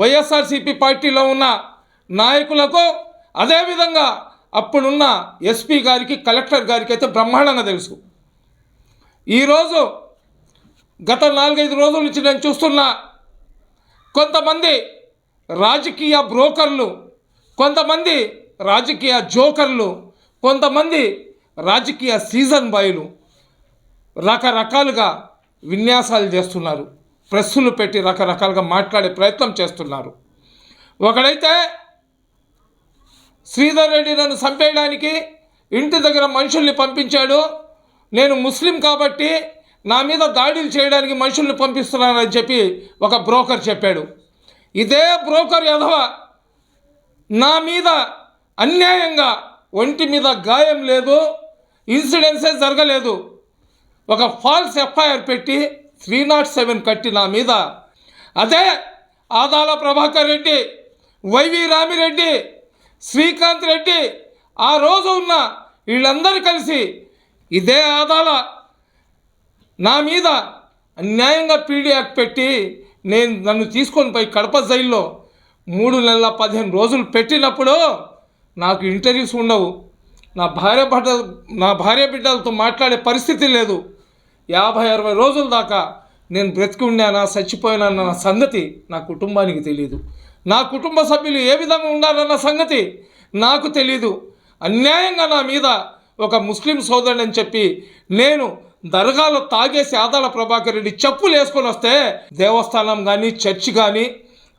వైఎస్ఆర్సీపీ పార్టీలో ఉన్న నాయకులకు అదేవిధంగా అప్పుడున్న ఎస్పీ గారికి కలెక్టర్ గారికి అయితే బ్రహ్మాండంగా తెలుసు. ఈరోజు గత నాలుగైదు రోజుల నుంచి నేను చూస్తున్నా కొంతమంది రాజకీయ బ్రోకర్లు కొంతమంది రాజకీయ జోకర్లు కొంతమంది రాజకీయ సీజన్ బాయ్లు రకరకాలుగా విన్యాసాలు చేస్తున్నారు. ప్రెస్సులు పెట్టి రకరకాలుగా మాట్లాడే ప్రయత్నం చేస్తున్నారు. ఒకడైతే శ్రీధర్ రెడ్డి నన్ను చంపేయడానికి ఇంటి దగ్గర మనుషుల్ని పంపించాడు. నేను ముస్లిం కాబట్టి నా మీద దాడులు చేయడానికి మనుషుల్ని పంపిస్తున్నానని చెప్పి ఒక బ్రోకర్ చెప్పాడు. ఇదే బ్రోకర్ యధవ నా మీద అన్యాయంగా ఒంటి మీద గాయం లేదు ఇన్సిడెన్సే జరగలేదు. ఒక ఫాల్స్ ఎఫ్ఐఆర్ పెట్టి త్రీ నాట్ సెవెన్ కట్టి నా మీద. అదే ఆదాల ప్రభాకర్ రెడ్డి వైవి రామిరెడ్డి శ్రీకాంత్ రెడ్డి ఆ రోజు ఉన్న వీళ్ళందరూ కలిసి ఇదే ఆదాల నా మీద అన్యాయంగా పీడీ యాక్ట్ పెట్టి నేను నన్ను తీసుకొని పోయి కడప జైల్లో మూడు నెలల పదిహేను రోజులు పెట్టినప్పుడు నాకు ఇంటర్వ్యూస్ ఉండవు. నా భార్య బిడ్డ నా భార్య బిడ్డలతో మాట్లాడే పరిస్థితి లేదు. యాభై అరవై రోజుల దాకా నేను బ్రతికి ఉండానా చచ్చిపోయినానన్న సంగతి నా కుటుంబానికి తెలియదు నా కుటుంబ సభ్యులు ఏ విధంగా ఉండాలన్న సంగతి నాకు తెలీదు. అన్యాయంగా నా మీద ఒక ముస్లిం సోదరుడు అని చెప్పి నేను దర్గాలో తాగేసి ఆదాల ప్రభాకర్ రెడ్డి చెప్పులు వేసుకొని వస్తే దేవస్థానం కానీ చర్చి కానీ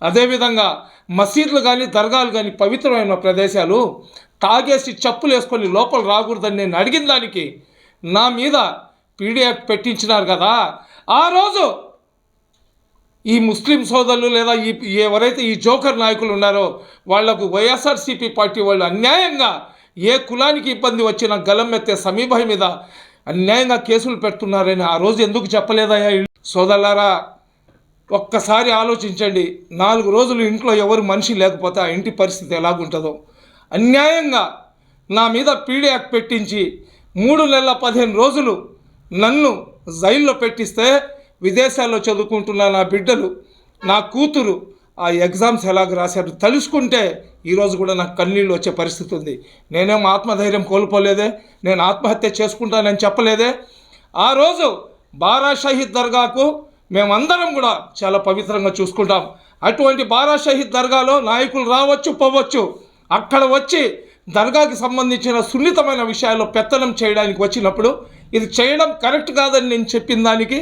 అదేవిధంగా మసీదులు కానీ దర్గాలు కానీ పవిత్రమైన ప్రదేశాలు తాగేసి చెప్పులు వేసుకొని లోపల రాకూడదని నేను అడిగిన దానికి నా మీద పీడిఎఫ్ పెట్టించినారు కదా ఆ రోజు ఈ ముస్లిం సోదరులు లేదా ఈ ఎవరైతే ఈ జోకర్ నాయకులు ఉన్నారో వాళ్ళకు వైఎస్ఆర్సీపీ పార్టీ వాళ్ళు అన్యాయంగా ఏ కులానికి ఇబ్బంది వచ్చినా గలం ఎత్తే సమీపం మీద అన్యాయంగా కేసులు పెడుతున్నారని ఆ రోజు ఎందుకు చెప్పలేదయ్యా? సోదరులారా ఒక్కసారి ఆలోచించండి. నాలుగు రోజులు ఇంట్లో ఎవరు మనిషి లేకపోతే ఆ ఇంటి పరిస్థితి ఎలాగుంటుందో. అన్యాయంగా నా మీద పీడియాక్ పెట్టించి మూడు నెలల పదిహేను రోజులు నన్ను జైల్లో పెట్టిస్తే విదేశాల్లో చదువుకుంటున్న నా బిడ్డలు నా కూతురు ఆ ఎగ్జామ్స్ ఎలాగ రాశారు తలుసుకుంటే ఈరోజు కూడా నాకు కన్నీళ్ళు వచ్చే పరిస్థితి ఉంది. నేనేం ఆత్మధైర్యం కోల్పోలేదే నేను ఆత్మహత్య చేసుకుంటానని చెప్పలేదే. ఆ రోజు బారా షహీద్ దర్గాకు మేమందరం కూడా చాలా పవిత్రంగా చూసుకుంటాం. అటువంటి బారా షహీద్ దర్గాలో నాయకులు రావచ్చు పోవచ్చు. అక్కడ వచ్చి దర్గాకి సంబంధించిన సున్నితమైన విషయాల్లో పెత్తనం చేయడానికి వచ్చినప్పుడు ఇది చేయడం కరెక్ట్ కాదని నేను చెప్పిన దానికి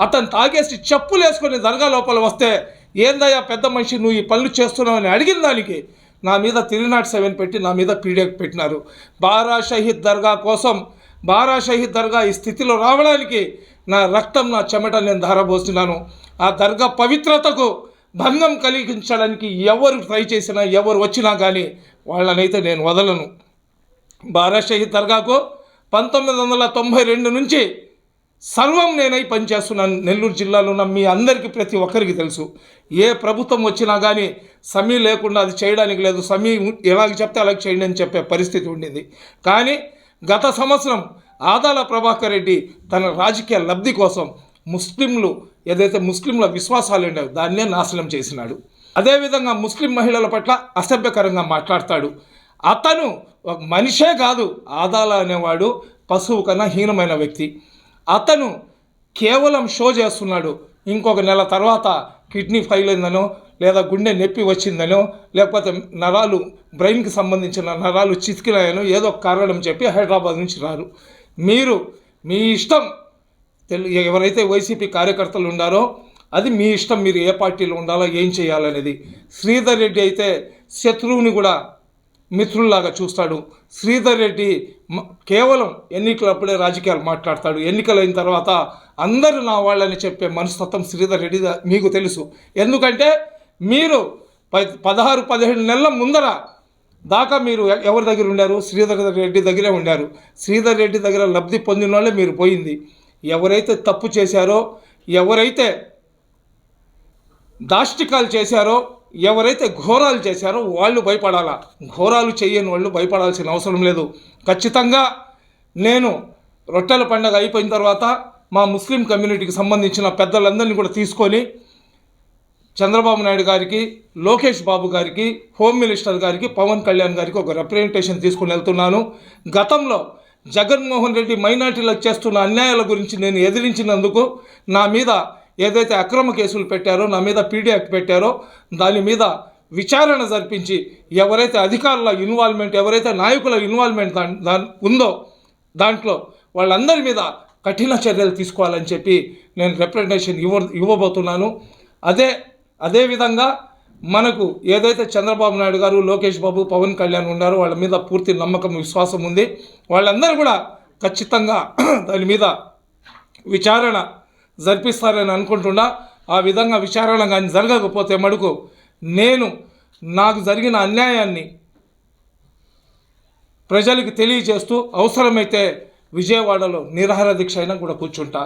అతను తాగేసి చెప్పులు వేసుకొని దర్గా లోపల వస్తే ఏందయ్యా పెద్ద మనిషి నువ్వు ఈ పనులు చేస్తున్నావు అని అడిగిన దానికి నా మీద త్రీ నాట్ సెవెన్ పెట్టి నా మీద పీడిఎఫ్ పెట్టినారు. బారా షహీద్ దర్గా కోసం బారా షహీద్ దర్గా ఈ స్థితిలో రావడానికి నా రక్తం నా చెమట నేను ధారబోస్తున్నాను ఆ దర్గా పవిత్రతకు భంగం కలిగించడానికి ఎవరు ట్రై చేసినా ఎవరు వచ్చినా కానీ వాళ్ళనైతే నేను వదలను. బారా షహీద్ దర్గాకు పంతొమ్మిది వందల తొంభై రెండు నుంచి సర్వం నేనై పనిచేస్తున్నాను. నెల్లూరు జిల్లాలో ఉన్న మీ అందరికీ ప్రతి ఒక్కరికి తెలుసు. ఏ ప్రభుత్వం వచ్చినా కానీ సమీ లేకుండా అది చేయడానికి లేదు. సమీ ఎలాగ చెప్తే అలాగ చేయండి అని చెప్పే పరిస్థితి ఉండింది. కానీ గత సంవత్సరం ఆదాల ప్రభాకర్ రెడ్డి తన రాజకీయ లబ్ధి కోసం ముస్లింలు ఏదైతే ముస్లింల విశ్వాసాలు ఉండేవి దాన్నే నాశనం చేసినాడు. అదేవిధంగా ముస్లిం మహిళల పట్ల అసభ్యకరంగా మాట్లాడతాడు. అతను ఒక మనిషే కాదు ఆదాల అనేవాడు పశువు కన్నా హీనమైన వ్యక్తి. అతను కేవలం షో చేస్తున్నాడు. ఇంకొక నెల తర్వాత కిడ్నీ ఫైల్ అయిందనో లేదా గుండె నొప్పి వచ్చిందనో లేకపోతే నరాలు బ్రెయిన్కి సంబంధించిన నరాలు చితికినాయనో ఏదో కారణం చెప్పి హైదరాబాద్ నుంచి రారు. మీరు మీ ఇష్టం తెలు ఎవరైతే వైసీపీ కార్యకర్తలు ఉన్నారో అది మీ ఇష్టం మీరు ఏ పార్టీలో ఉండాలో ఏం చేయాలనేది. శ్రీధర్ రెడ్డి అయితే శత్రువుని కూడా మిత్రుల్లాగా చూస్తాడు. శ్రీధర్ రెడ్డి కేవలం ఎన్నికలప్పుడే రాజకీయాలు మాట్లాడతాడు. ఎన్నికలు అయిన తర్వాత అందరూ నా వాళ్ళని చెప్పే మనస్తత్వం శ్రీధర్ రెడ్డి మీకు తెలుసు. ఎందుకంటే మీరు ప పదహారు పదిహేడు నెలల ముందర దాకా మీరు ఎవరి దగ్గర ఉండారు? శ్రీధర్ రెడ్డి దగ్గరే ఉండారు. శ్రీధర్ రెడ్డి దగ్గర లబ్ధి పొందిన వాళ్ళే మీరు పోయింది. ఎవరైతే తప్పు చేశారో ఎవరైతే దాష్టికాలు చేశారో ఎవరైతే ఘోరాలు చేశారో వాళ్ళు భయపడాలా? ఘోరాలు చేయని వాళ్ళు భయపడాల్సిన అవసరం లేదు. ఖచ్చితంగా నేను రొట్టెల పండగ అయిపోయిన తర్వాత మా ముస్లిం కమ్యూనిటీకి సంబంధించిన పెద్దలందరినీ కూడా తీసుకొని చంద్రబాబు నాయుడు గారికి లోకేష్ బాబు గారికి హోమ్ మినిస్టర్ గారికి పవన్ కళ్యాణ్ గారికి ఒక రిప్రజెంటేషన్ తీసుకుని వెళ్తున్నాను. గతంలో జగన్మోహన్ రెడ్డి మైనార్టీలకు చేస్తున్న అన్యాయాల గురించి నేను ఎదిరించినందుకు నా మీద ఏదైతే అక్రమ కేసులు పెట్టారో నా మీద పీడియాక్ట్ పెట్టారో దాని మీద విచారణ జరిపించి ఎవరైతే అధికారుల ఇన్వాల్వ్మెంట్ ఎవరైతే నాయకుల ఇన్వాల్వ్మెంట్ దా దాని ఉందో దాంట్లో వాళ్ళందరి మీద కఠిన చర్యలు తీసుకోవాలని చెప్పి నేను రిప్రజెంటేషన్ ఇవ్వ ఇవ్వబోతున్నాను. అదే అదేవిధంగా మనకు ఏదైతే చంద్రబాబు నాయుడు గారు లోకేష్ బాబు పవన్ కళ్యాణ్ ఉన్నారో వాళ్ళ మీద పూర్తి నమ్మకం విశ్వాసం ఉంది. వాళ్ళందరూ కూడా ఖచ్చితంగా దాని మీద విచారణ జరిపిస్తారని అనుకుంటున్నా ఆ విధంగా విచారణ కానీ జరగకపోతే మటుకు నేను నాకు జరిగిన అన్యాయాన్ని ప్రజలకు తెలియజేస్తూ అవసరమైతే విజయవాడలో నిరాహార దీక్ష అయినా కూడా కూర్చుంటా.